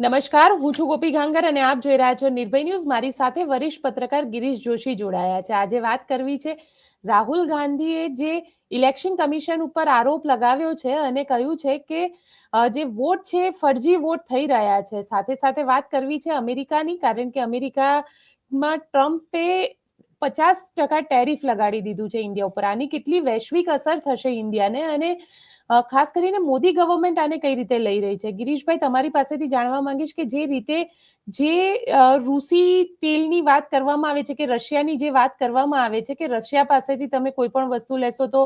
નમસ્કાર, હું છું ગોપી ગાંગર અને આપ જોઈ રહ્યા છો નિર્ભય ન્યૂઝ. મારી સાથે વરિષ્ઠ પત્રકાર ગિરીશ જોશી જોડાયા છે. આજે વાત કરવી છે રાહુલ ગાંધીએ જે ઇલેક્શન કમિશન ઉપર આરોપ લગાવ્યો છે અને કહ્યું છે કે જે વોટ છે ફરજી વોટ થઈ રહ્યા છે. સાથે સાથે વાત કરવી છે અમેરિકાની, કારણ કે અમેરિકામાં ટ્રમ્પે પચાસ ટકા ટેરિફ લગાડી દીધું છે ઇન્ડિયા ઉપર. આની કેટલી વૈશ્વિક અસર થશે ઇન્ડિયાને? અને ખાસ કરીને મોદી ગવર્મેન્ટ આને કઈ રીતે લઈ રહી છે? ગિરીશભાઈ, તમારી પાસેથી જાણવા માંગીશ કે જે રીતે જે રૂસી તેલની વાત કરવામાં આવે છે કે રશિયાની જે વાત કરવામાં આવે છે કે રશિયા પાસેથી તમે કોઈ પણ વસ્તુ લેશો તો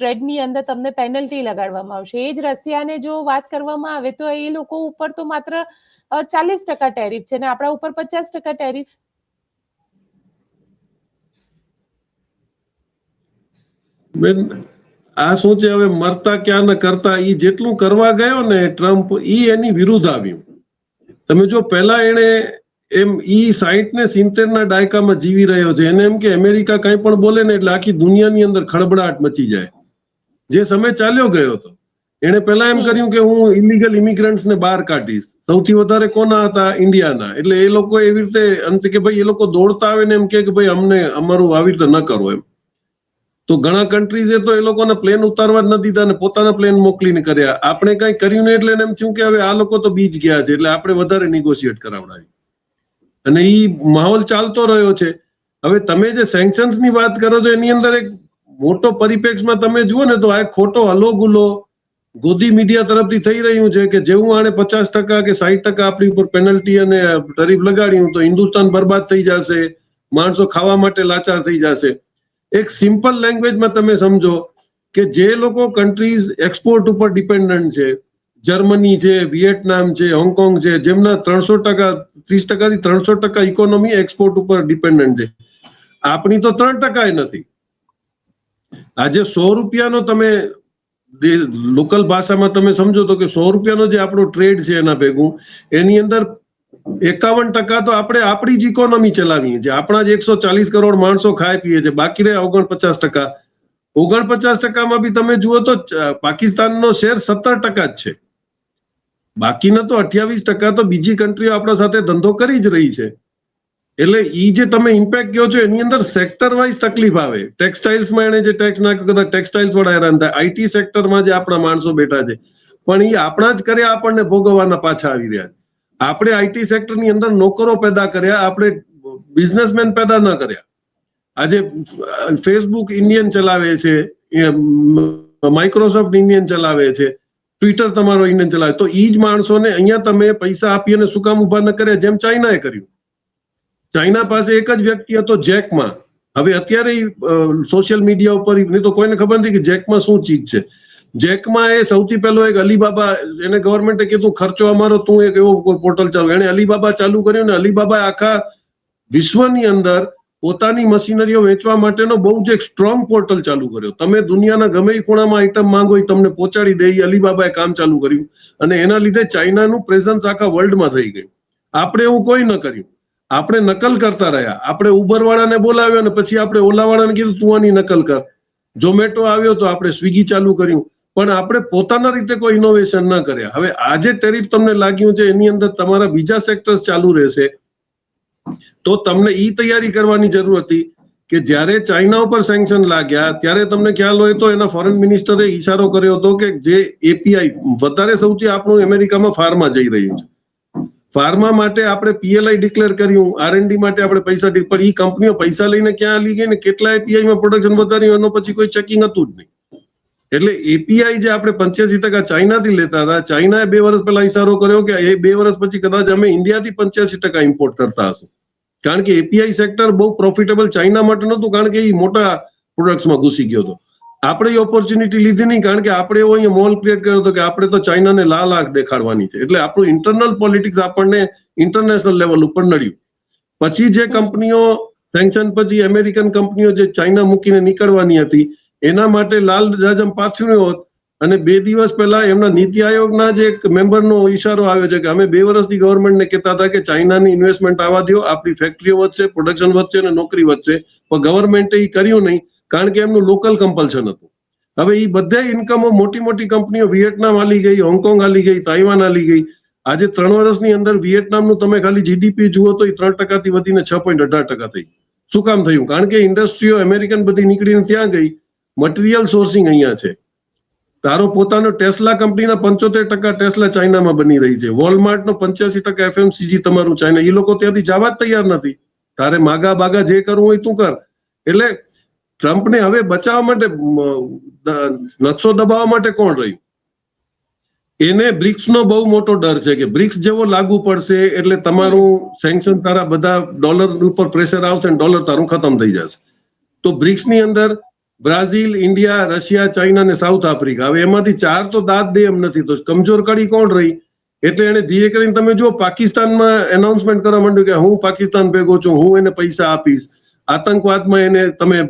ટ્રેડની અંદર તમને પેનલ્ટી લગાડવામાં આવશે. એ જ રશિયાને જો વાત કરવામાં આવે તો એ લોકો ઉપર તો માત્ર ચાલીસ ટકા ટેરિફ છે ને આપણા ઉપર પચાસ ટકા ટેરિફ? બેન આ શું હવે મરતા ક્યાં ને કરતા? એ જેટલું કરવા ગયો ને ટ્રમ્પ, ઈ એની વિરુદ્ધ આવ્યું. તમે જો પહેલા એને એમ ઈ સાહીઠ ને સિત્તેર ના દાયકામાં જીવી રહ્યો છે. એને એમ કે અમેરિકા કઈ પણ બોલે ને એટલે આખી દુનિયાની અંદર ખળબડાટ મચી જાય. જે સમય ચાલ્યો ગયો હતો. એને પહેલા એમ કર્યું કે હું ઇલીગલ ઇમિગ્રન્ટ્સ ને બહાર કાઢીશ. સૌથી વધારે કોના હતા? ઇન્ડિયાના. એટલે એ લોકો એવી રીતે અંત કે ભાઈ એ લોકો દોડતા આવે ને એમ કે ભાઈ અમને, અમારું આવી રીતે ન કરો એમ. તો ઘણા કન્ટ્રીઝે તો એ લોકોને પ્લેન ઉતારવા જ ન દીધા અને પોતાના પ્લેન મોકલીને કર્યા. આપણે કઈ કર્યું ને એટલે એમ થયું કે હવે આ લોકો તો બીજ ગયા છે, એટલે આપણે વધારે નિગોશિએટ કરાવડાવી. અને એ માહોલ ચાલતો રહ્યો છે. હવે તમે જે સેન્કશન્સની વાત કરો છો, એની અંદર એક મોટો પરિપ્રેક્ષમાં તમે જુઓ ને તો આ ખોટો હલો ગુલો ગોદી મીડિયા તરફથી થઈ રહ્યું છે કે જેવું આણે પચાસ ટકા કે સાહીઠ ટકા આપણી ઉપર પેનલ્ટી અને ટરીફ લગાડ્યું તો હિન્દુસ્તાન બરબાદ થઈ જશે, માણસો ખાવા માટે લાચાર થઈ જશે. એક સિમ્પલ લેંગ્વેજમાં તમે સમજો કે જે લોકો કન્ટ્રીઝ એક્સપોર્ટ ઉપર ડિપેન્ડન્ટ છે જર્મની છે વિયેટનામ છે હોંગકોંગ છે, જેમના ત્રણસો ટકા, ત્રીસ ટકાથી ત્રણસો ટકા ઇકોનોમી એક્સપોર્ટ ઉપર ડિપેન્ડન્ટ છે. આપણી તો ત્રણ ટકા નથી. આજે સો રૂપિયાનો તમે લોકલ ભાષામાં તમે સમજો તો કે સો રૂપિયાનો જે આપણો ટ્રેડ છે એના ભેગું, એની અંદર એકાવન ટકા તો આપણે આપણી જ ઇકોનોમી ચલાવીએ છીએ. આપણા જ એકસો ચાલીસ કરોડ માણસો ખાય પીએ છે. બાકી રહે ઓગણપચાસ ટકા. ઓગણપચાસ ટકામાં બી તમે જુઓ તો પાકિસ્તાનનો શેર સત્તર ટકા જ છે. બાકીના તો અઠ્યાવીસ ટકા તો બીજી કન્ટ્રીઓ આપણા સાથે ધંધો કરી જ રહી છે. એટલે ઈ જે તમે ઇમ્પેક્ટ કહો છો, એની અંદર સેક્ટર વાઇઝ તકલીફ આવે. ટેક્સટાઇલ્સમાં એને જે ટેક્સ નાખ્યો, કદાચ ટેક્સટાઇલ્સ વાળા હેરાન થાય. આઈટી સેક્ટરમાં જે આપણા માણસો બેઠા છે. પણ એ આપણા જ કર્યા આપણને ભોગવવાના પાછા આવી રહ્યા છે. આપણે આઈટી સેક્ટરની અંદર નોકરો પેદા કર્યા, આપણે બિઝનેસમેન પેદા ન કર્યા. આજે ફેસબુક ઇન્ડિયન ચલાવે છે માઇક્રોસોફ્ટ ઇન્ડિયન ચલાવે છે, ટ્વિટર તમારો ઇન્ડિયન ચલાવે. તો એ જ માણસોને અહીંયા તમે પૈસા આપી અને શું કામ ઊભા ન કર્યા, જેમ ચાઇનાએ કર્યું. ચાઇના પાસે એક જ વ્યક્તિ હતો જેકમાં. હવે અત્યારે સોશિયલ મીડિયા ઉપર નહીં તો કોઈને ખબર નથી કે જેકમાં શું ચીજ છે. જેકમાં એ સૌથી પહેલો એક અલીબાબા, એને ગવર્મેન્ટે કીધું, ખર્ચો અમારો, તું એક એવો પોર્ટલ ચાલુ એને અલીબાબા ચાલુ કર્યું ને અલીબાબા આખા વિશ્વની અંદર પોતાની મશીનરીઓ વેચવા માટેનો બહુ જ એક સ્ટ્રોંગ પોર્ટલ ચાલુ કર્યો. તમે દુનિયાના ગમે ખૂણામાં આઈટમ માંગો એ તમને પહોંચાડી દે એ અલીબાબાએ કામ ચાલુ કર્યું. અને એના લીધે ચાઇનાનું પ્રેઝન્સ આખા વર્લ્ડમાં થઈ ગયું. આપણે એવું કોઈ ન કર્યું. આપણે નકલ કરતા રહ્યા. આપણે ઉબર વાળાને બોલાવ્યો અને પછી આપણે ઓલા વાળાને કીધું, તું આની નકલ કર. ઝોમેટો આવ્યો તો આપણે સ્વિગી ચાલુ કર્યું. પણ આપણે પોતાના રીતે કોઈ ઇનોવેશન ન કર્યા. હવે આજે ટેરિફ તમને લાગ્યું છે, એની અંદર તમારા બીજા સેક્ટર્સ ચાલુ રહેશે. તો તમને ઈ તૈયારી કરવાની જરૂર હતી કે જ્યારે ચાઇના ઉપર સેન્કશન લાગ્યા, ત્યારે તમને ખ્યાલ હોય તો એના ફોરેન મિનિસ્ટરે ઈશારો કર્યો હતો કે જે એપીઆઈ વધારે સૌથી આપણું અમેરિકામાં ફાર્મા જઈ રહ્યું છે. ફાર્મા માટે આપણે પીએલઆઈ ડિક્લેર કર્યું આરએનડી માટે આપણે પૈસા પણ ઈ કંપનીઓ પૈસા લઈને ક્યાં આલી ગઈ ને કેટલા એપીઆઈમાં પ્રોડક્શન વધાર્યું, એનો પછી કોઈ ચેકિંગ હતું જ નહીં. એટલે એપીઆઈ જે આપણે પંચ્યાસી ટકા ચાઇનાથી લેતા હતા, ચાઇનાએ બે વર્ષ પહેલા ઈશારો કર્યો કે એ બે વર્ષ પછી કદાચ અમે ઇન્ડિયાથી પંચ્યાસી ટકા ઇમ્પોર્ટ કરતા હશું. કારણ કે એપીઆઈ સેક્ટર બહુ પ્રોફિટેબલ ચાઇના માટે નહોતું, કારણ કે એ મોટા પ્રોડક્ટ્સમાં ઘૂસી ગયો હતો. આપણે એ ઓપોર્ચ્યુનિટી લીધી નહીં, કારણ કે આપણે એવો અહીંયા મોલ ક્રિએટ કર્યો હતો કે આપણે તો ચાઇનાને લાલ આંખ દેખાડવાની છે. એટલે આપણું ઇન્ટરનલ પોલિટિક્સ આપણને ઇન્ટરનેશનલ લેવલ ઉપર નડ્યું. પછી જે કંપનીઓ સેન્કશન પછી અમેરિકન કંપનીઓ જે ચાઇના મૂકીને નીકળવાની હતી એના માટે લાલ જાજમ પાથર્યો હોત અને બે દિવસ પહેલા એમના નીતિ આયોગના જે એક મેમ્બરનો ઈશારો આવ્યો છે કે અમે બે વર્ષથી ગવર્મેન્ટને કહેતા હતા કે ચાઇનાની ઇન્વેસ્ટમેન્ટ આવવા દો આપણી ફેક્ટરીઓ વધશે પ્રોડક્શન વધશે અને નોકરી વધશે. પણ ગવર્મેન્ટે એ કર્યું નહીં, કારણ કે એમનું લોકલ કમ્પલ્શન હતું. હવે એ બધા ઇન્કમો મોટી મોટી કંપનીઓ વિયેટનામ આલી ગઈ, હોંગકોંગ આલી ગઈ, તાઇવાન આલી ગઈ. આજે ત્રણ વર્ષની અંદર વિયેટનામનું તમે ખાલી જીડીપી જુઓ તો એ ત્રણ ટકાથી વધીને છ પોઈન્ટ અઢાર ટકા થઈ શું કામ થયું? કારણ કે ઇન્ડસ્ટ્રીઓ અમેરિકન બધી નીકળીને ત્યાં ગઈ. મટીરિયલ સોર્સિંગ અહીંયા છે. તારો પોતાનો ટેસ્લા કંપનીના પંચોતેર ટકા ટેસ્લા ચાઇનામાં બની રહી છે. વોલમાર્ટનો પંચ્યાસી ટકા એફએમસીજી તમારું ચાઇના એ લોકો ત્યાંથી જવા જ તૈયાર નથી. તારે માગા બાગા જે કરવું હોય તું કર. એટલે ટ્રમ્પને હવે બચાવવા માટે નકશો દબાવવા માટે કોણ રહ્યું? એને બ્રિક્સનો બહુ મોટો ડર છે કે બ્રિક્સ જેવો લાગુ પડશે એટલે તમારું સેન્કશન તારા બધા ડોલર ઉપર પ્રેશર આવશે અને ડોલર તારું ખતમ થઈ જશે. તો બ્રિક્સની અંદર બ્રાઝિલ, ઇન્ડિયા, રશિયા, ચાઇના અને સાઉથ આફ્રિકા. હવે એમાંથી ચાર તો દાદ દે એમ નથી, તો કમજોર કડી કોણ રહી? એટલે એને ધીરે કરીને તમે જો પાકિસ્તાનમાં એનાઉન્સમેન્ટ કરવા માંડ્યું કે હું પાકિસ્તાન ભેગો છું, હું એને પૈસા આપીશ. આતંકવાદમાં એને તમે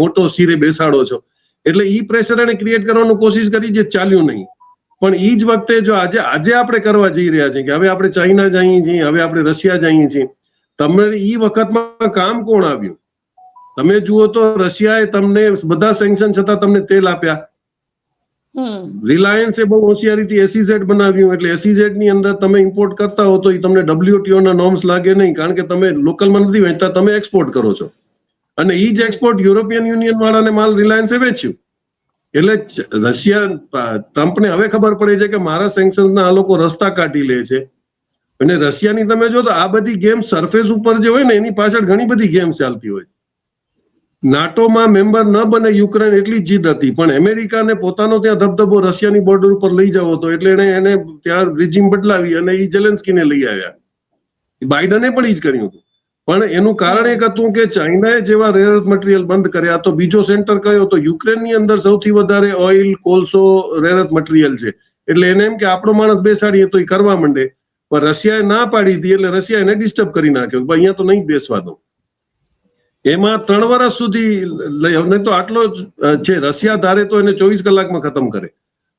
મોટો શિરે બેસાડો છો. એટલે ઈ પ્રેશર એને ક્રિએટ કરવાનું કોશિશ કરી જે ચાલ્યું નહીં. પણ ઈ જ વખતે જો આજે આજે આપણે કરવા જઈ રહ્યા છીએ કે હવે આપણે ચાઇના જઈએ છીએ, હવે આપણે રશિયા જઈએ છીએ. તમને ઈ વખતમાં કામ કોણ આવ્યું? તમે જુઓ તો રશિયાએ તમને બધા સેન્કશન છતાં તમને તેલ આપ્યા. રિલાયન્સ રિલાયન્સે બહુ હોશિયારીથી એસીઝેડ બનાવ્યું એટલે એસીઝેડની અંદર તમે ઇમ્પોર્ટ કરતા હો તો એ તમને WTO ના નોર્મ્સ લાગે નહીં કારણ કે તમે લોકલમાં નથી વેચતા તમે એક્સપોર્ટ કરો છો. અને એ જ એક્સપોર્ટ યુરોપિયન યુનિયન વાળાને માલ રિલાયન્સે વેચ્યું. એટલે રશિયા ટ્રમ્પને હવે ખબર પડે છે કે મારા સેન્કશન્સના આ લોકો રસ્તા કાઢી લે છે. અને રશિયાની તમે જો તો આ બધી ગેમ સરફેસ ઉપર જે હોય ને એની પાછળ ઘણી બધી ગેમ્સ ચાલતી હોય નાટોમાં મેમ્બર ન બને યુક્રેન એટલી જીદ હતી. પણ અમેરિકાને પોતાનો ત્યાં ધબધબો રશિયાની બોર્ડર ઉપર લઈ જવો હતો એટલે એને એને ત્યાં રિજીમ બદલાવી અને એ જેલેન્સ્કીને લઈ આવ્યા. બાઇડને પણ એ જ કર્યું હતું. પણ એનું કારણ એક હતું કે ચાઇનાએ જેવા રેરઅર્થ મટીરિયલ બંધ કર્યા તો બીજો સેન્ટર કયો તો યુક્રેનની અંદર સૌથી વધારે ઓઇલ કોલસો રેરઅર્થ મટીરિયલ છે. એટલે એને એમ કે આપણો માણસ બેસાડીએ તો એ કરવા માંડે. પણ રશિયાએ ના પાડી હતી એટલે રશિયા એને ડિસ્ટર્બ કરી નાખ્યો ભાઈ અહીંયા તો નહીં બેસવા દો. એમાં ત્રણ વર્ષ સુધી લઈ તો આટલો જ છે. રશિયા ધારે તો એને ચોવીસ કલાકમાં ખતમ કરે.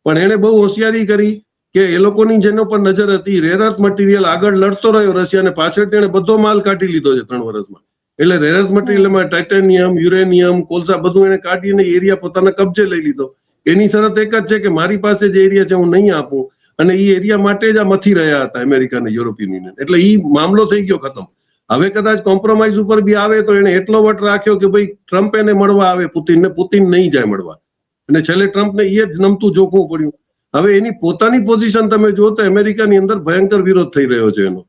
પણ એને બહુ હોશિયારી કરી કે એ લોકોની જેનો પણ નજર હતી રેર મટીરિયલ આગળ લડતો રહ્યો રશિયાને, પાછળ તેણે બધો માલ કાઢી લીધો છે ત્રણ વર્ષમાં. એટલે રેર અર્થ મટીરિયલમાં ટાઇટેનિયમ યુરેનિયમ કોલસા બધું એને કાઢીને એરિયા પોતાના કબજે લઈ લીધો. એની શરત એક જ છે કે મારી પાસે જે એરિયા છે હું નહીં આપું. અને એ એરિયા માટે જ આ મથી રહ્યા હતા અમેરિકા અને યુરોપિયન યુનિયન એટલે એ મામલો થઈ ગયો ખતમ. હવે કદાચ કોમ્પ્રોમાઇઝ ઉપર બી આવે તો એને એટલો વટ રાખ્યો કે ભાઈ ટ્રમ્પ એને મળવા આવે પુતિનને પુતિન નહીં જાય મળવા. અને છેલ્લે ટ્રમ્પને એ જ નમતું જોખવું પડ્યું. હવે એની પોતાની પોઝિશન તમે જુઓ તો અમેરિકાની અંદર ભયંકર વિરોધ થઈ રહ્યો છે એનો.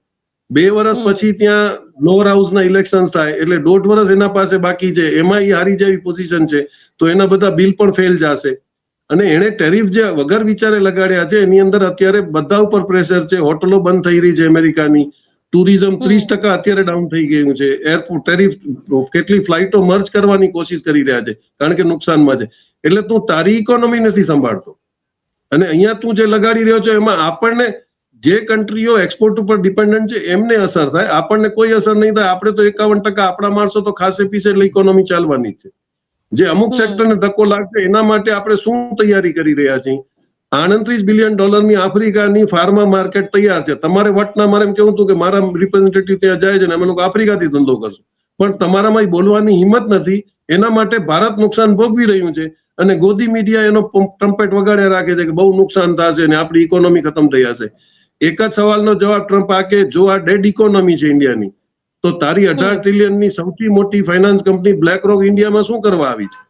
બે વર્ષ પછી ત્યાં લોઅર હાઉસના ઇલેક્શન થાય એટલે દોઢ વર્ષ એના પાસે બાકી છે એમાં એ હારી જેવી પોઝિશન છે તો એના બધા બિલ પણ ફેલ જશે. અને એને ટેરિફ જે વગર વિચારે લગાડ્યા છે એની અંદર અત્યારે બધા ઉપર પ્રેશર છે હોટલો બંધ થઈ રહી છે અમેરિકાની. ટુરિઝમ ત્રીસ ટકા અત્યારે ડાઉન થઈ ગયું છે. એરપોર્ટ ટેરિફ કેટલી ફ્લાઇટો મર્જ કરવાની કોશિશ કરી રહ્યા છે કારણ કે નુકસાનમાં છે. એટલે તું તારી ઇકોનોમી નથી સંભાળતો. અને અહીંયા તું જે લગાડી રહ્યો છો એમાં આપણને જે કન્ટ્રીઓ એક્સપોર્ટ ઉપર ડિપેન્ડન્ટ છે એમને અસર થાય. આપણને કોઈ અસર નહીં થાય. આપણે તો એકાવન ટકા આપણા માણસો તો ખાસે પીસે એટલે ઇકોનોમી ચાલવાની છે. જે અમુક. સેક્ટરને ધક્કો લાગશે એના માટે આપણે શું તૈયારી કરી રહ્યા છીએ? આડત્રીસ બિલિયન ડોલરની આફ્રિકાની ફાર્મા માર્કેટ તૈયાર છે. તમારે વટના મારે એમ કેવું હતું કે મારા રિપ્રેઝેન્ટેટિવ ત્યાં જાય છે ને અમે લોકો આફ્રિકાથી ધંધો કરશું. પણ તમારામાં બોલવાની હિંમત નથી. એના માટે ભારત નુકસાન ભોગવી રહ્યું છે અને ગોદી મીડિયા એનો ટ્રમ્પેટ વગાડ્યા રાખે છે કે બહુ નુકસાન થશે અને આપણી ઇકોનોમી ખતમ થઈ જશે. એક જ સવાલનો જવાબ ટ્રમ્પ આ કે જો આ ડેડ ઇકોનોમી છે ઇન્ડિયાની તો તારી અઢાર ટ્રિલિયનની સૌથી મોટી ફાઇનાન્સ કંપની બ્લેક રોક ઇન્ડિયામાં શું કરવા આવી છે?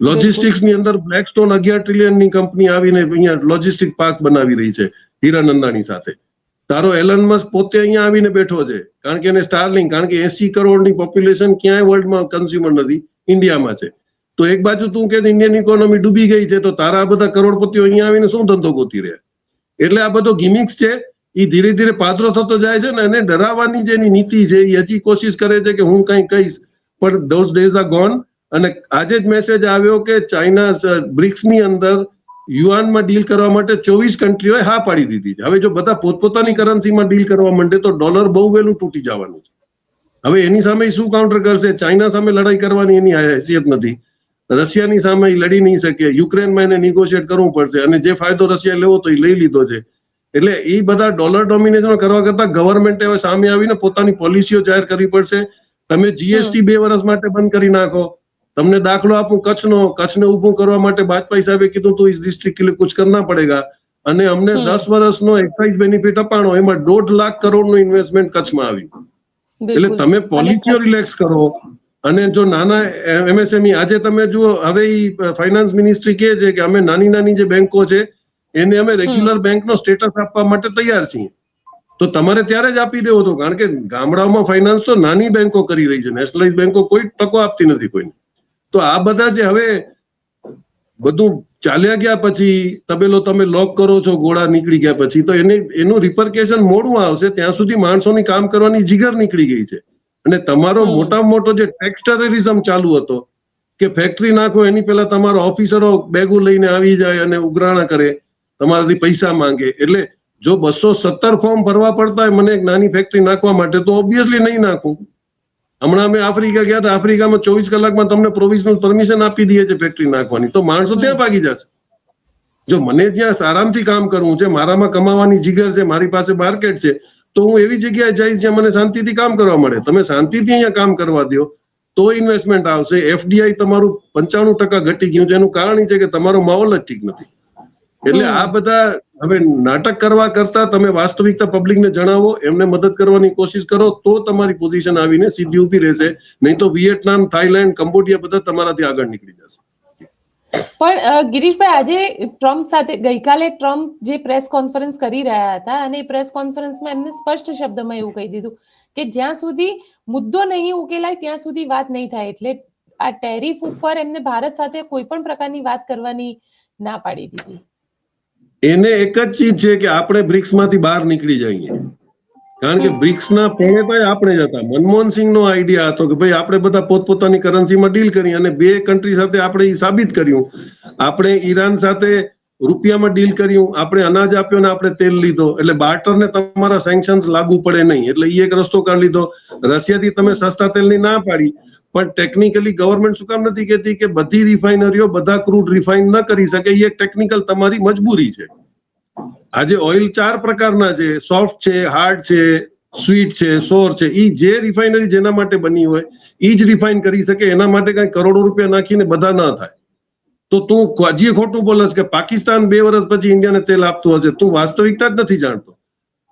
લોજિસ્ટિક્સની અંદર બ્લેકસ્ટોન અગિયાર ટ્રિલિયનની કંપની આવીને અહીંયા લોજિસ્ટિક પાર્ક બનાવી રહી છે હીરા સાથે. તારો એલન મસ્ક પોતે અહીંયા આવીને બેઠો છે, કારણ કે એને સ્ટારલિંગ કારણ કે એસી કરોડની પોપ્યુલેશન ક્યાંય વર્લ્ડમાં કન્ઝ્યુમર નથી, ઇન્ડિયામાં છે. તો એક બાજુ તું કે ઇન્ડિયન ઇકોનોમી ડૂબી ગઈ છે, તો તારા બધા કરોડપતિઓ અહીંયા આવીને શું ધંધો ગોતી રહ્યા? એટલે આ બધો ગિમિક્સ છે એ ધીરે ધીરે પાદરો થતો જાય છે ને એને ડરાવવાની જે એની નીતિ છે એ હજી કોશિશ કરે છે કે હું કંઈ કહીશ. પણ ધોઝ ડેઝ આર ગોન અને આજે જ મેસેજ આવ્યો કે ચાઇના બ્રિક્સની અંદર યુઆનમાં ડીલ કરવા માટે ચોવીસ કન્ટ્રીઓએ હા પાડી દીધી છે. હવે જો બધા પોતપોતાની કરન્સીમાં ડીલ કરવા માંડે તો ડોલર બહુ વહેલું તૂટી જવાનું છે. હવે એની સામે શું કાઉન્ટર કરશે? ચાઇના સામે લડાઈ કરવાની એની હેસિયત નથી. રશિયાની સામે લડી નહીં શકે. યુક્રેનમાં એને નિગોશિયેટ કરવું પડશે. અને જે ફાયદો રશિયા લેવો તો એ લઈ લીધો છે. એટલે એ બધા ડોલર ડોમિનેશન કરવા કરતા ગવર્મેન્ટે હવે સામે આવીને પોતાની પોલિસીઓ જાહેર કરવી પડશે. તમે જીએસટી બે વર્ષ માટે બંધ કરી નાખો. તમને દાખલો આપું કચ્છનો કચ્છને ઊભું કરવા માટે બાજપાઈ સાહેબે કીધું તો ઇસ ડિસ્ટ્રિક્ટ કે લીએ કુછ કરના પડેગા. અને અમને. દસ વર્ષનો એક્સાઇઝ બેનિફિટ અપાણો એમાં દોઢ લાખ કરોડનું ઇન્વેસ્ટમેન્ટ કચ્છમાં આવ્યું એટલે તમે પોલિસીઓ રિલેક્સ કરો. અને જો નાના એમએસએમઈ આજે તમે જુઓ હવે ઈ ફાઇનાન્સ મિનિસ્ટ્રી કહે છે કે અમે નાની નાની જે બેંકો છે એને અમે રેગ્યુલર બેંકનો સ્ટેટસ આપવા માટે તૈયાર છીએ. તો તમારે ત્યારે જ આપી દેવો હતો કારણ કે ગામડાઓમાં ફાઇનાન્સ તો નાની બેંકો કરી રહી છે નેશનલાઇઝ બેંકો કોઈ ટકો આપતી નથી કોઈને. તો આ બધા જે હવે બધું ચાલ્યા ગયા પછી તબેલો તમે લોક કરો છો ગોળા નીકળી ગયા પછી તો એને એનું રિપરકેશન મોડું આવશે ત્યાં સુધી માણસોની કામ કરવાની જીગર નીકળી ગઈ છે. અને તમારો મોટા મોટો જે ટેક્સ ટેરરિઝમ ચાલુ હતો કે ફેક્ટરી નાખો એની પહેલા તમારો ઓફિસરો બેગો લઈને આવી જાય અને ઉઘરાણા કરે તમારાથી પૈસા માંગે. એટલે જો બસો સત્તર ફોર્મ ભરવા પડતા હોય મને એક નાની ફેક્ટરી નાખવા માટે તો ઓબ્વિયસલી નહીં નાખું. હમણાં અમે આફ્રિકા ગયા હતા. આફ્રિકામાં ચોવીસ કલાકમાં તમને પ્રોવિઝનલ પરમિશન આપી દઈએ છે ફેક્ટરી નાખવાની. તો માણસો ત્યાં ભાગી જશે. જો મને જ્યાં આરામથી કામ કરવું છે મારામાં કમાવાની જીગર છે મારી પાસે માર્કેટ છે તો હું એવી જગ્યાએ જઈશ જ્યાં મને શાંતિથી કામ કરવા મળે. તમે શાંતિથી અહીંયા કામ કરવા દો તો ઇન્વેસ્ટમેન્ટ આવશે. એફડીઆઈ તમારું પંચાણું ટકા ઘટી ગયું છે. એનું કારણ એ છે કે તમારો માહોલ જ ઠીક નથી. એટલે આ બધા હવે નાટક કરવા કરતા તમે વાસ્તવિકતા પબ્લિકને જણાવો એમને મદદ કરવાની કોશિશ કરો તો તમારી પોઝિશન આવીને સીધી ઊભી રહેશે. નહીં તો વિયેટનામ થાઈલેન્ડ કંબોડિયા બધા તમારાથી આગળ નીકળી જશે. પણ ગિરીશભાઈ આજે ટ્રમ્પ સાથે ગઈકાલે ટ્રમ્પ જે પ્રેસ કોન્ફરન્સ કરી રહ્યા હતા અને એ પ્રેસ કોન્ફરન્સમાં એમને સ્પષ્ટ શબ્દમાં એવું કહી દીધું કે જ્યાં સુધી મુદ્દો નહીં ઉકેલાય ત્યાં સુધી વાત નહીં થાય. એટલે આ ટેરિફ ઉપર એમને ભારત સાથે કોઈ પણ પ્રકારની વાત કરવાની ના પાડી દીધી. એને એક જ ચીજ છે કે આપણે બ્રિક્સમાંથી બહાર નીકળી જઈએ. કારણ કે હમ. બ્રિક્સ ના પ્રણેતા આપણે જ હતા. મનમોહન સિંહ નો આઈડિયા હતો કે ભાઈ આપણે બધા પોતપોતાની કરન્સીમાં ડીલ કરી અને બે કન્ટ્રી સાથે આપણે એ સાબિત કર્યું. આપણે ઈરાન સાથે રૂપિયામાં ડીલ કર્યું. આપણે અનાજ આપ્યો ને આપણે તેલ લીધો. એટલે બાર્ટરને તમારા સેન્કશન્સ લાગુ પડે નહીં. એટલે એ એક રસ્તો કાઢી લીધો. રશિયાથી તમે સસ્તા તેલની ના પાડી. પણ ટેકનિકલી ગવર્મેન્ટ શું કામ નથી કહેતી કે બધી રિફાઇનરીઓ બધા ક્રૂડ રિફાઇન ન કરી શકે, એ ટેકનિકલ તમારી મજબૂરી છે. આજે ઓઇલ ચાર પ્રકારના છે સોફ્ટ છે હાર્ડ છે સ્વીટ છે સોર છે એ જે રિફાઇનરી જેના માટે બની હોય એ જ રિફાઇન કરી શકે, એના માટે કઈ કરોડો રૂપિયા નાખીને બધા ના થાય. તો તું હજી ખોટું બોલે કે પાકિસ્તાન બે વર્ષ પછી ઇન્ડિયાને તેલ આપતું હશે, તું વાસ્તવિકતા જ નથી જાણતો.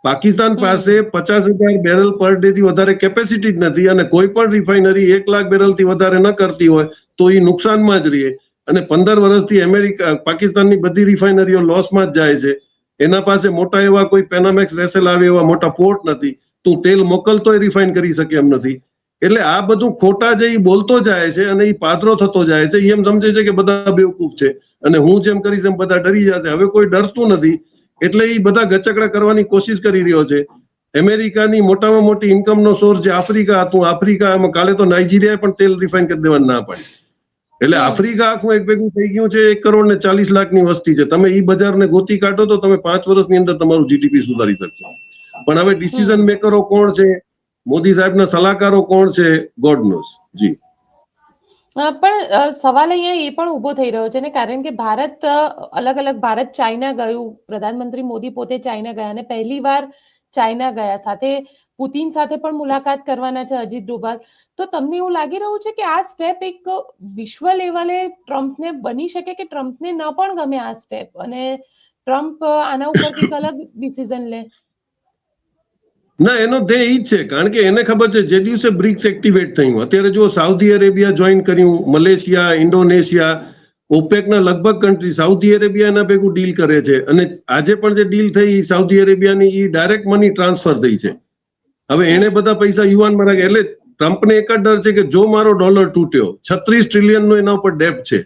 પાકિસ્તાન પાસે પચાસ હજાર બેરલ પર ડે થી વધારે કેપેસિટી જ નથી અને કોઈ પણ રિફાઇનરી એક લાખ બેરલથી વધારે ન કરતી હોય તો એ નુકસાનમાં જ રહે. અને પંદર વર્ષથી અમેરિકા પાકિસ્તાનની બધી રિફાઇનરીઓ લોસમાં જ જાય છે. એના પાસે મોટા એવા કોઈ પેનામેક્સ વેસેલ આવે એવા મોટા પોર્ટ નથી. તું તેલ મોકલતોય રિફાઇન કરી શકે એમ નથી. એટલે આ બધું ખોટા જે ઈ બોલતો જાય છે અને એ પાદરો થતો જાય છે એમ સમજે છે કે બધા બેવકૂફ છે. અને હું જેમ કરીશ એમ બધા ડરી જશે. હવે કોઈ ડરતું નથી. એટલે એ બધા ગચકડા કરવાની કોશિશ કરી રહ્યો છે. અમેરિકાની મોટામાં મોટી ઇન્કમનો સોર્સ જે આફ્રિકા હતું આફ્રિકામાં કાલે તો નાઇજીરિયા પણ તેલ રિફાઇન કરી દેવાનું ના પાડી એટલે આફ્રિકા આખું એક ભેગું થઈ ગયું છે એક કરોડ ને ચાલીસ લાખની વસ્તી છે. તમે ઈ બજારને ગોતી કાઢો તો તમે પાંચ વર્ષની અંદર તમારું જીડીપી સુધારી શકશો. પણ હવે ડિસિઝન મેકરો કોણ છે? મોદી સાહેબના સલાહકારો કોણ છે? God knows ji. પણ સવાલ અહીંયા એ પણ ઊભો થઈ રહ્યો છે ને, કારણ કે ભારત અલગ અલગ ભારત ચાઇના ગયું, પ્રધાનમંત્રી મોદી પોતે ચાઇના ગયા અને પહેલી વાર ચાઇના ગયા. સાથે પુતિન સાથે પણ મુલાકાત કરવાના છે અજીત ડોભાલ. તો તમને એવું લાગી રહ્યું છે કે આ સ્ટેપ એક વિશ્વ લેવલે ટ્રમ્પને બની શકે કે ટ્રમ્પને ન પણ ગમે આ સ્ટેપ? અને ટ્રમ્પ આના ઉપર કંઈક અલગ ડિસિઝન લે? ના, એનો ધ્યેય જ છે, કારણ કે એને ખબર છે, જે દિવસે બ્રિક્સ એક્ટિવેટ થયું, અત્યારે જો સાઉદી અરેબિયા જોઈન કર્યું, મલેશિયા, ઇન્ડોનેશિયા, ઓપેકના લગભગ કન્ટ્રી સાઉદી અરેબિયાના ભેગું ડીલ કરે છે, અને આજે પણ જે ડીલ થઈ સાઉદી અરેબિયાની એ ડાયરેક્ટ મની ટ્રાન્સફર થઈ છે. હવે એને બધા પૈસા યુવાનમાં રાખે એટલે ટ્રમ્પને એક જ ડર છે કે જો મારો ડોલર તૂટ્યો, છત્રીસ ટ્રિલિયન નો એના ઉપર ડેપ્ટ છે.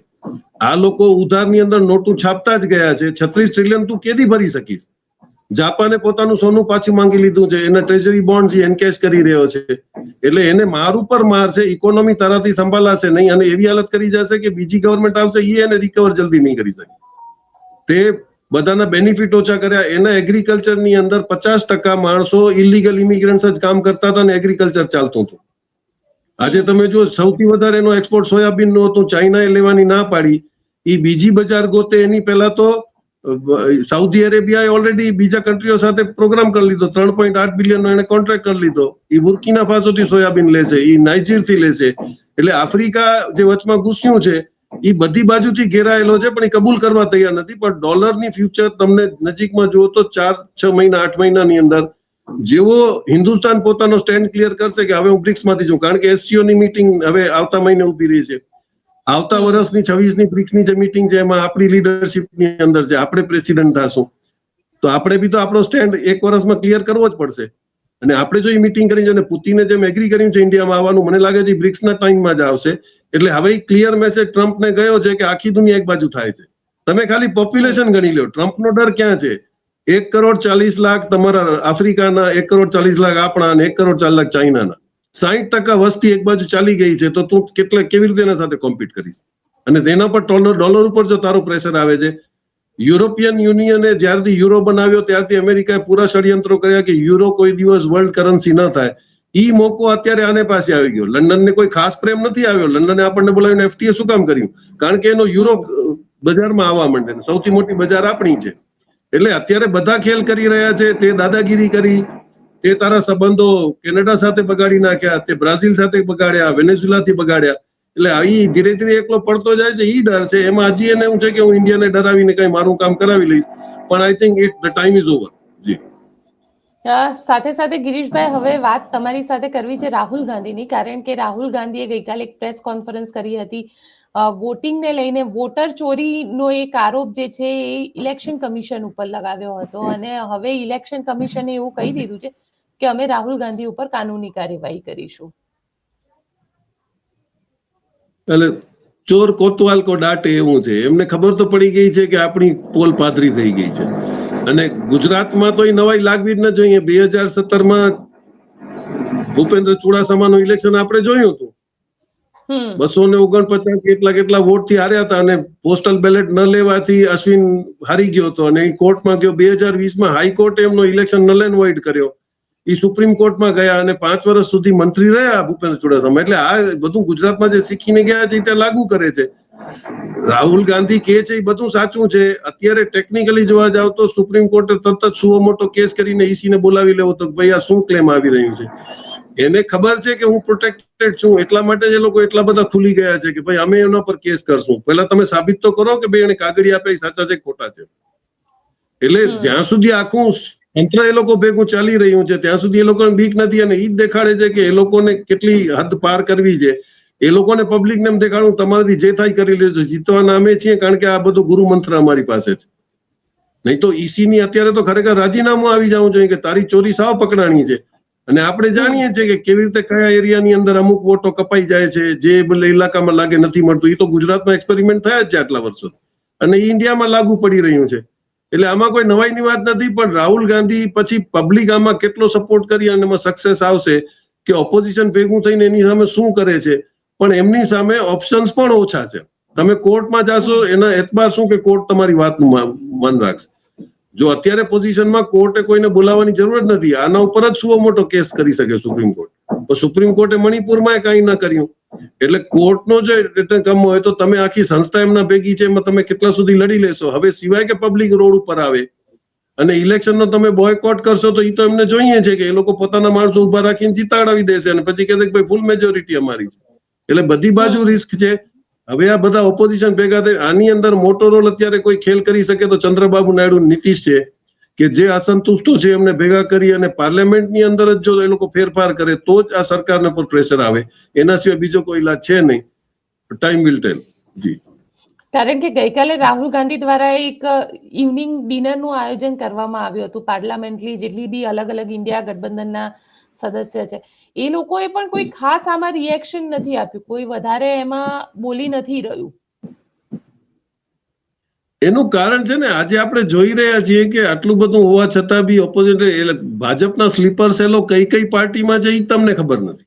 આ લોકો ઉધારની અંદર નોટું છાપતા જ ગયા છે, છત્રીસ ટ્રિલિયન તું કેદી ભરી શકીશ? જાપાને પોતાનું સોનું પાછું માંગી લીધું છે. એના ટ્રેઝરી બોન્ડ એનકેશ કરી રહ્યો છે. એટલે એને માર ઉપર માર છે. ઇકોનોમી તારાથી સંભાળાશે નહીં અને એવી હાલત કરી જશે કે બીજી ગવર્મેન્ટ આવશે એ એને રિકવર જલ્દી નહીં કરી શકે. તે બધાના બેનિફિટ ઓછા કર્યા. એના એગ્રીકલ્ચરની અંદર પચાસ ટકા માણસો ઇલીગલ ઇમિગ્રન્ટ્સ જ કામ કરતા હતા અને એગ્રીકલ્ચર ચાલતું હતું. આજે તમે જો સૌથી વધારે એનો એક્સપોર્ટ સોયાબીનનું હતું. ચાઇનાએ લેવાની ના પાડી. એ બીજી બજાર ગોતે એની પહેલા તો સાઉદી અરેબિયાએ ઓલરેડી બીજા કન્ટ્રીઓ સાથે પ્રોગ્રામ કરી લીધો. ત્રણ પોઈન્ટ આઠ બિલિયન નો એને કોન્ટ્રાક્ટ કરી લીધો. એ બુર્કીના ફાસોથી સોયાબીન લેશે એ નાઇજીરથી લેશે એટલે આફ્રિકા જે વચમાં ઘૂસ્યું છે એ બધી બાજુથી ઘેરાયેલો છે, પણ એ કબૂલ કરવા તૈયાર નથી. પણ ડોલરની ફ્યુચર તમને નજીકમાં જુઓ તો ચાર, છ મહિના, આઠ મહિનાની અંદર જેવો હિન્દુસ્તાન પોતાનો સ્ટેન્ડ ક્લિયર કરશે કે હવે હું બ્રિક્સમાંથી જઉં કારણ કે એસસીઓની મીટિંગ હવે આવતા મહિને ઊભી રહી છે. આવતા વર્ષની છવ્વીસની બ્રિક્સની જે મિટિંગ છે, એમાં આપણી લીડરશિપની અંદર છે આપણે પ્રેસિડેન્ટ થશું, તો આપણે બી તો આપણો સ્ટેન્ડ એક વર્ષમાં ક્લિયર કરવો જ પડશે. અને આપણે જો એ મિટિંગ કરી છે અને પુતિને જેમ એગ્રી કર્યું છે ઇન્ડિયામાં આવવાનું, મને લાગે છે બ્રિક્સના ટાઈમમાં જ આવશે. એટલે હવે ક્લિયર મેસેજ ટ્રમ્પને ગયો છે કે આખી દુનિયા એક બાજુ થાય છે. તમે ખાલી પોપ્યુલેશન ગણી લો ટ્રમ્પનો ડર ક્યાં છે? એક કરોડ ચાલીસ લાખ તમારા આફ્રિકાના, એક કરોડ ચાલીસ લાખ આપણા અને એક કરોડ ચાલીસ લાખ ચાઇનાના. સાહીઠ ટકા વસ્તી એક બાજુ ચાલી ગઈ છે, તો તું કેટલા કેવી રીતે એના સાથે કોમ્પીટ કરીશ? અને તેના પર ડોલર ડોલર ઉપર જો તારું પ્રેશર આવે છે, યુરોપિયન યુનિયને જ્યારથી યુરો બનાવ્યો, ત્યારથી અમેરિકાએ પૂરા ષડયંત્રો કર્યા કે યુરો કોઈ દિવસ વર્લ્ડ કરન્સી ન થાય. ઈ મોકો અત્યારે આને પાસે આવી ગયો. લંડનને કોઈ ખાસ પ્રેમ નથી આવ્યો. લંડને આપણને બોલાવીને એફટીએ શું કામ કર્યું? કારણ કે એનો યુરો બજારમાં આવવા માંડે સૌથી મોટી બજાર આપણી છે. એટલે અત્યારે બધા ખેલ કરી રહ્યા છે, તે દાદાગીરી કરી તે તારા સંબંધો કેનેડા સાથે બગાડી નાખ્યા, તે બ્રાઝિલ સાથે બગાડ્યા વેનેઝુલાથી બગાડ્યા. એટલે આવી ધીરે ધીરે એકલો પડતો જાય છે એ ડર છે. એમાં હજી એને એવું છે કે હું ઇન્ડિયાને ડરાવીને કઈ મારું કામ કરાવી લઈશ. પણ I think it the time is over ji. સાથે સાથે ગિરીશભાઈ, હવે વાત તમારી સાથે કરવી છે રાહુલ ગાંધીની, કારણ કે રાહુલ ગાંધીએ ગઈકાલે એક પ્રેસ કોન્ફરન્સ કરી હતી. વોટિંગને લઈને વોટર ચોરીનો એક આરોપ જે છે એ ઇલેક્શન કમિશન ઉપર લગાવ્યો હતો. અને હવે ઇલેક્શન કમિશને એવું કહી દીધું છે કે અમે રાહુલ ગાંધી ઉપર કાનૂની કાર્યવાહી કરીશું. એટલે ચોર કોતવાલ કો ડાટે એવું છે. એમને ખબર તો પડી ગઈ છે કે આપણી પોલ પાથરી થઈ ગઈ છે. અને ગુજરાતમાં તો એ નવાઈ લાગવી જ ન જોઈએ. બે હજાર સત્તરમાં ભૂપેન્દ્ર ચુડાસમાનું ઇલેક્શન આપણે જોયું હતું. બસો ને ઓગણપચાસ કેટલા કેટલા વોટથી હાર્યા હતા અને પોસ્ટલ બેલેટ ન લેવાથી અશ્વિન હારી ગયો હતો. અને એ કોર્ટમાં ગયો. બે હજાર વીસમાં હાઈકોર્ટે એમનો ઇલેક્શન નલ એન્ડ વોઇડ કર્યો. એ સુપ્રીમ કોર્ટમાં ગયા અને પાંચ વર્ષ સુધી મંત્રી રહ્યા ભૂપેન્દ્ર ચુડાસમા. એટલે આ બધું ગુજરાતમાં જે શીખીને ગયા છે ત્યાં લાગુ કરે છે. રાહુલ ગાંધી કે છે એ બધું સાચું છે. અત્યારે ટેકનિકલી જોવા જાવ તો સુપ્રીમ કોર્ટે તરત જ સુઓ મોટો કેસ કરીને ઈસીને બોલાવી લેવો તો ભાઈ આ શું ક્લેમ આવી રહ્યું છે. એને ખબર છે કે હું પ્રોટેક્ટેડ છું. એટલા માટે જે લોકો એટલા બધા ખુલી ગયા છે કે ભાઈ અમે એના પર કેસ કરશું. પહેલા તમે સાબિત તો કરો કે ભાઈ એને કાગળી આપે એ સાચા છે ખોટા છે. એટલે. જ્યાં સુધી આખું તંત્ર એ લોકો ભેગું ચાલી રહ્યું છે. ત્યાં સુધી એ લોકોને બીક નથી અને એ જ દેખાડે છે કે એ લોકોને કેટલી હદ પાર કરવી છે. એ લોકોને પબ્લિકને એમ દેખાડું, તમારાથી જે થાય કરી લેજો. જીતવા નામે છીએ કારણ કે આ બધું ગુરુ મંત્ર અમારી પાસે છે. નહીં તો ઈસી ની અત્યારે તો ખરેખર રાજીનામું આવી જવું જોઈએ કે તારી ચોરી સાવ પકડાણી છે. અને આપણે જાણીએ છીએ કે કેવી રીતે કયા એરિયાની અંદર અમુક વોટો કપાઈ જાય છે, જે ઇલાકામાં લાગે નથી મળતું. એ તો ગુજરાતમાં એક્સપેરિમેન્ટ થયા જ છે આટલા વર્ષો અને ઇન્ડિયામાં લાગુ પડી રહ્યું છે. એટલે આમાં કોઈ નવાઈની વાત નથી, પણ રાહુલ ગાંધી પછી પબ્લિક આમાં કેટલો સપોર્ટ કરી અને એમાં સક્સેસ આવશે કે ઓપોઝિશન ભેગું થઈને એની સામે શું કરે છે? પણ એમની સામે ઓપ્શન્સ પણ ઓછા છે. તમે કોર્ટમાં જાશો, એના એતબાર શું કે કોર્ટ તમારી વાતનું મન રાખશે. જો અત્યારે પોઝિશનમાં કોર્ટે કોઈને બોલાવવાની જરૂર જ નથી, આના ઉપર જ સુઓ મોટો કેસ કરી શકે સુપ્રીમ કોર્ટ તો સુપ્રીમ કોર્ટે મણિપુરમાં કઈ ન કર્યું. એટલે કોર્ટનો જે રિટર્ન કમ હોય તો તમે આખી સંસ્થા એમના ભેગી છે એમાં તમે કેટલા સુધી લડી લેશો? હવે સિવાય કે પબ્લિક રોડ ઉપર આવે અને ઇલેક્શનનો તમે બોયકોટ કરશો તો એ તો એમને જોઈએ છે કે એ લોકો પોતાના માણસો ઊભા રાખીને જીતાડાવી દેશે અને પછી કહેશે કે ભાઈ ફૂલ મેજોરિટી અમારી છે. એટલે બધી બાજુ રિસ્ક છે. હવે આ બધા ઓપોઝિશન ભેગા થઈ આની અંદર મોટો રોલ અત્યારે કોઈ ખેલ કરી શકે તો ચંદ્રબાબુ નાયડુ નીતિશ છે. કે જે અસંતુષ્ટો છે એમને ભેગા કરી અને પાર્લામેન્ટની અંદર જ જો એ લોકો ફેરફાર કરે, તો જ આ સરકારને પર પ્રેશર આવે. એના સિવાય બીજો કોઈ ઇલાજ છે નહીં. Time will tell ji. કારણ કે ગઈકાલે રાહુલ ગાંધી દ્વારા એક ઇવનિંગ ડિનરનું આયોજન કરવામાં આવ્યું હતું. પાર્લામેન્ટલી જેટલી બી અલગ અલગ ઇન્ડિયા ગઠબંધનના સદસ્ય છે. એ લોકોએ પણ કોઈ ખાસ આમાં રિએક્શન નથી આપ્યું. કોઈ વધારે એમાં બોલી નથી રહ્યું. એનું કારણ છે ને આજે આપણે જોઈ રહ્યા છીએ કે આટલું બધું હોવા છતાં બી ઓપોઝિટ એટલે ભાજપના સ્લીપર સેલો કઈ કઈ પાર્ટીમાં છે એ તમને ખબર નથી.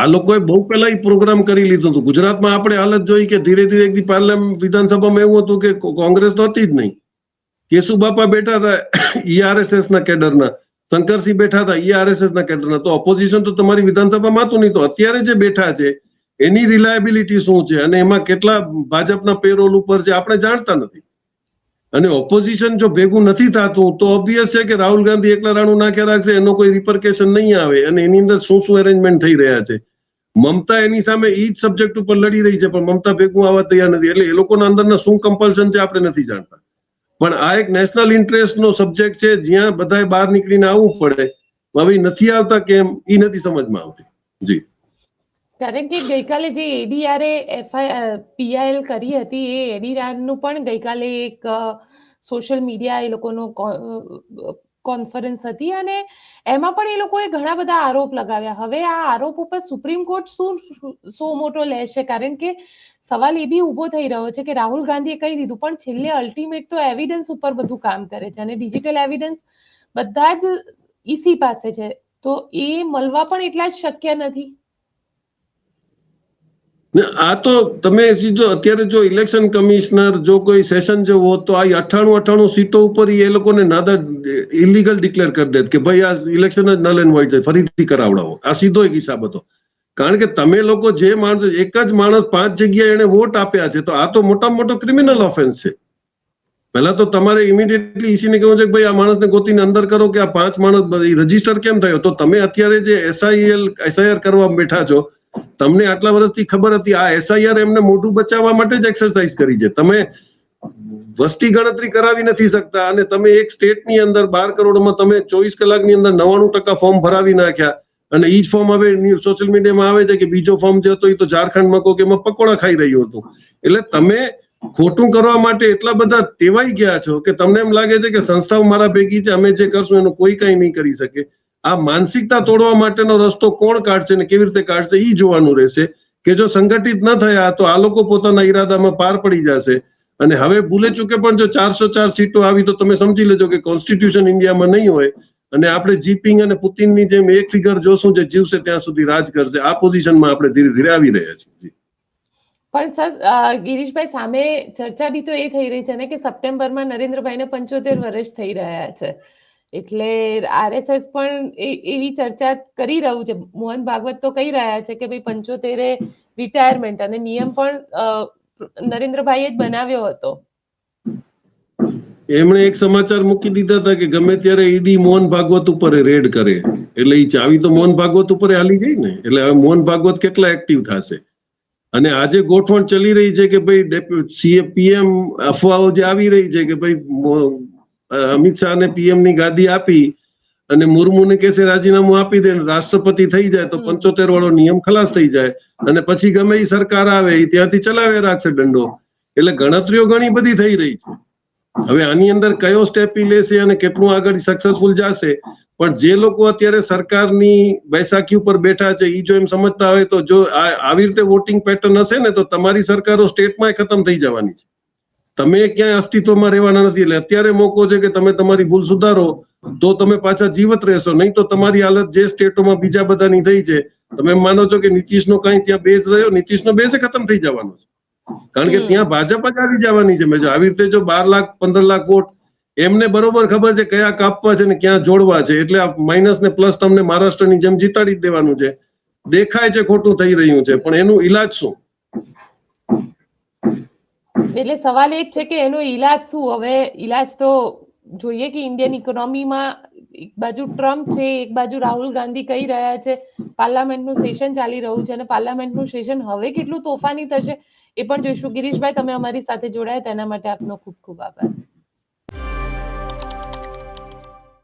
આ લોકોએ બહુ પહેલા ઈ પ્રોગ્રામ કરી લીધું હતું. ગુજરાતમાં આપણે હાલત જોઈ કે ધીરે ધીરે એક દી પાર્લામેન્ટ વિધાનસભામાં એવું હતું કે કોંગ્રેસ તો હતી જ નહીં. કેશુબાપા બેઠા હતા ઈઆરએસએસ ના કેડરના. શંકરસિંહ બેઠા હતા ઈઆરએસએસ ના કેડરના. તો ઓપોઝિશન તો તમારી વિધાનસભામાં હતું નહીં તો અત્યારે જે બેઠા છે એની રિલાયબિલિટી શું છે? અને એમાં કેટલા ભાજપના પેરોલ ઉપર છે? આપણે જાણતા નથી. અને ઓપોઝિશન જો ભેગું નથી થતું, તો ઓબ્વિયસ છે કે રાહુલ ગાંધી એકલા રાણું નાખ્યા રાખશે, એનો કોઈ રિપરકેશન નહીં આવે. અને એની અંદર શું શું એરેન્જમેન્ટ થઈ રહ્યા છે? મમતા એની સામે ઈ જ સબ્જેક્ટ ઉપર લડી રહી છે, પણ મમતા ભેગું આવવા તૈયાર નથી. એટલે એ લોકોના અંદરના શું કમ્પલ્શન છે આપણે નથી જાણતા. પણ આ એક નેશનલ ઇન્ટરેસ્ટ નો સબ્જેક્ટ છે, જ્યાં બધાએ બહાર નીકળીને આવવું પડે. હવે નથી આવતા કેમ? એ નથી સમજમાં આવતી. જી. કારણ કે ગઈકાલે જે એડીઆરએ એફઆઈ પીઆઈએલ કરી હતી, એ એડીઆરનું પણ ગઈકાલે એક સોશિયલ મીડિયા એ લોકોનો કોન્ફરન્સ હતી અને એમાં પણ એ લોકોએ ઘણા બધા આરોપ લગાવ્યા. હવે આ આરોપ ઉપર સુપ્રીમ કોર્ટ શું સો મોટો લેશે? કારણ કે સવાલ એ બી ઊભો થઈ રહ્યો છે કે રાહુલ ગાંધીએ કહી દીધું, પણ છેલ્લે અલ્ટિમેટ તો એવિડન્સ ઉપર બધું કામ કરે છે અને ડિજિટલ એવિડન્સ બધા જ ઈસી પાસે છે. તો એ મળવા પણ એટલા જ શક્ય નથી. આ તો તમે સીધો અત્યારે જો ઇલેક્શન કમિશનર જો કોઈ સેશન જેવો હોત તો આ અઠાણું અઠાણું સીટો ઉપર એ લોકોને નાદા ઇલીગલ ડિક્લેર કરી દેત કે ભાઈ આ ઇલેક્શન જ નલ એન્ડ વ્હાઇટ છે, ફરીથી કરાવડાવો. આ સીધો એક હિસાબ હતો. કારણ કે તમે લોકો જે માણસ, એક જ માણસ પાંચ જગ્યાએ એને વોટ આપ્યા છે, તો આ તો મોટામાં મોટો ક્રિમિનલ ઓફેન્સ છે. પહેલા તો તમારે ઇમિડિયેટલી ઈસીને કહેવું છે કે ભાઈ આ માણસને ગોતીને અંદર કરો કે આ પાંચ માણસ રજિસ્ટર કેમ થયો? તો તમે અત્યારે જે એસઆઈએલ એસઆઈઆર કરવા બેઠા છો તમને આટલા વર્ષથી ખબર હતી, આ એસઆઈઆર એમને મોટું બચાવવા માટે જ એક્સરસાઇઝ કરી છે. તમે વસ્તી ગણતરી કરાવી નથી શકતા અને તમે એક સ્ટેટની અંદર બાર કરોડમાં તમે ચોવીસ કલાકની અંદર નવાણું ટકા ફોર્મ ભરાવી નાખ્યા અને ઈ જ ફોર્મ હવે સોશિયલ મીડિયામાં આવે છે કે બીજો ફોર્મ જે હતો એ તો ઝારખંડમાં કહો કે એમાં પકોડા ખાઈ રહ્યું હતું. એટલે તમે ખોટું કરવા માટે એટલા બધા ટેવાઈ ગયા છો કે તમને એમ લાગે છે કે સંસ્થાઓ મારા ભેગી છે, અમે જે કરશું એનું કોઈ કઈ નહીં કરી શકે. આ માનસિકતા તોડવા માટેનો રસ્તો કોણ કાઢશે ને કેવી રીતે કાઢશે એ જોવાનું રહેશે કે જો સંગઠિત ન થયા તો આ લોકો પોતાના ઈરાદામાં પાર પડી જશે. અને હવે ભૂલે ચૂકે પણ જો ચારસો ચાર સીટો આવી તો તમે સમજી લેજો કે કોન્સ્ટિટ્યુશન ઇન્ડિયામાં નહીં હોય અને આપણે જીપિંગ અને પુતિનની જેમ એક ફિગર જોશું જે જીવશે ત્યાં સુધી રાજ કરશે. આ પોઝિશનમાં આપણે ધીરે ધીરે આવી રહ્યા છીએ. પણ સર ગિરીશભાઈ સામે ચર્ચા બી તો એ થઈ રહી છે ને કે સપ્ટેમ્બરમાં નરેન્દ્રભાઈને પંચોતેર વર્ષ થઈ રહ્યા છે. એટલે આરએસએસ પણ એવી ચર્ચા કરી રહ્યું છે. મોહન ભાગવત તો કહી રહ્યા છે કે ભાઈ પંચોતેરે રિટાયરમેન્ટ અને નિયમ પણ નરેન્દ્રભાઈએ જ બનાવ્યો હતો. એમણે એક સમાચાર મૂકી દીધા હતા કે ગમે ત્યારે ઈડી મોહન ભાગવત ઉપર રેડ કરે. એટલે એ ચાવી તો મોહન ભાગવત ઉપર હાલી ગઈ ને. એટલે હવે મોહન ભાગવત કેટલા એક્ટિવ થશે? અને આજે ગોઠવણ ચલી રહી છે કે ભાઈ સીએ પીએમ અફવાઓ જે આવી રહી છે કે ભાઈ અમિત શાહને પીએમની ગાદી આપી અને મુર્મુને કહેશે રાજીનામું આપી દે રાષ્ટ્રપતિ થઈ જાય તો પંચોતેર વાળો નિયમ ખલાસ થઈ જાય અને પછી ગમે એ સરકાર આવે એ ત્યાંથી ચલાવે રાખશે દંડો. એટલે ગણતરીઓ ઘણી બધી થઈ રહી છે. હવે આની અંદર કયો સ્ટેપ લેશે અને કેટલું આગળ સક્સેસફુલ જશે? પણ જે લોકો અત્યારે સરકારની બેસાખી ઉપર બેઠા છે એ જો એમ સમજતા હોય તો જો આવી રીતે વોટિંગ પેટર્ન હશે ને તો તમારી સરકારો સ્ટેટમાં ખતમ થઈ જવાની છે. તમે ક્યાંય અસ્તિત્વમાં રહેવાના નથી એટલે અત્યારે મોકો છે કે તમે તમારી ભૂલ સુધારો તો તમે પાછા જીવત રહેશો. નહીં તો તમારી હાલત જે સ્ટેટોમાં બીજા બધાની થઈ છે તમે માનો છો કે નીતિશનો કઈ ત્યાં બેઝ રહ્યો? નીતિશનો બેઝ ખતમ થઈ જવાનો છે. કારણ કે ત્યાં ભાજપ જ આવી જવાની છે. મેજો આવી રીતે જો બાર લાખ પંદર લાખ વોટ એમને બરોબર ખબર છે કયા કાપવા છે ને ક્યાં જોડવા છે. એટલે આ માઇનસ ને પ્લસ તમને મહારાષ્ટ્રની જેમ જીતાડી જ દેવાનું છે. દેખાય છે ખોટું થઈ રહ્યું છે. પણ એનું ઈલાજ શું? એટલે સવાલ એ જ છે કે એનો ઈલાજ શું? હવે ઈલાજ તો જોઈએ કે ઇન્ડિયન ઇકોનોમીમાં એક બાજુ ટ્રમ્પ છે, એક બાજુ રાહુલ ગાંધી કહી રહ્યા છે, પાર્લામેન્ટનું સેશન ચાલી રહ્યું છે અને પાર્લામેન્ટનું સેશન હવે કેટલું તોફાની થશે એ પણ જોઈશું. ગિરીશભાઈ, તમે અમારી સાથે જોડાયા, તેના માટે આપનો ખૂબ ખૂબ આભાર.